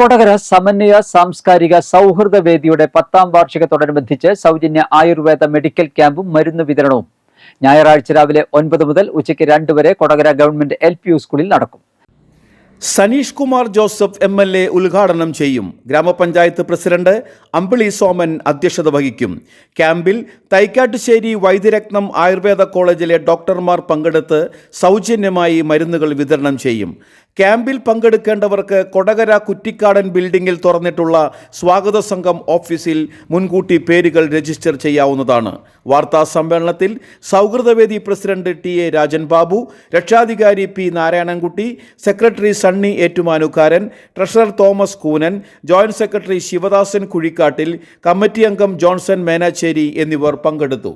കൊടകര സമന്വയ സാംസ്കാരിക സൗഹൃദ വേദിയുടെ പത്താം വാർഷികത്തോടനുബന്ധിച്ച് സൗജന്യ ആയുർവേദ മെഡിക്കൽ ക്യാമ്പും മരുന്ന് വിതരണവും. ഞായറാഴ്ച രാവിലെ ഒൻപത് മുതൽ ഉച്ചയ്ക്ക് രണ്ട് വരെ കൊടകര ഗവൺമെന്റ് എൽ സ്കൂളിൽ നടക്കും. Saneesh Kumar Joseph M L A ഉദ്ഘാടനം ചെയ്യും. ഗ്രാമപഞ്ചായത്ത് പ്രസിഡന്റ് അമ്പിളി സോമൻ അധ്യക്ഷത വഹിക്കും. ക്യാമ്പിൽ തൈക്കാട്ടുശ്ശേരി വൈദ്യരത്നം ആയുർവേദ കോളേജിലെ ഡോക്ടർമാർ പങ്കെടുത്ത് സൗജന്യമായി മരുന്നുകൾ വിതരണം ചെയ്യും. ക്യാമ്പിൽ പങ്കെടുക്കേണ്ടവർക്ക് കൊടകര കുറ്റിക്കാടൻ ബിൽഡിംഗിൽ തുറന്നിട്ടുള്ള സ്വാഗത സംഘം ഓഫീസിൽ മുൻകൂട്ടി പേരുകൾ രജിസ്റ്റർ ചെയ്യാവുന്നതാണ്. വാർത്താ സമ്മേളനത്തിൽ സൗഹൃദവേദി president T A Rajan Babu രക്ഷാധികാരി P Narayanankutty secretary Sunny Ettumanukaran treasurer Thomas Koonan joint secretary Sivadasan Kuzhikkattil committee അംഗം ജോൺസൺ മേനാച്ചേരി എന്നിവർ പങ്കെടുത്തു.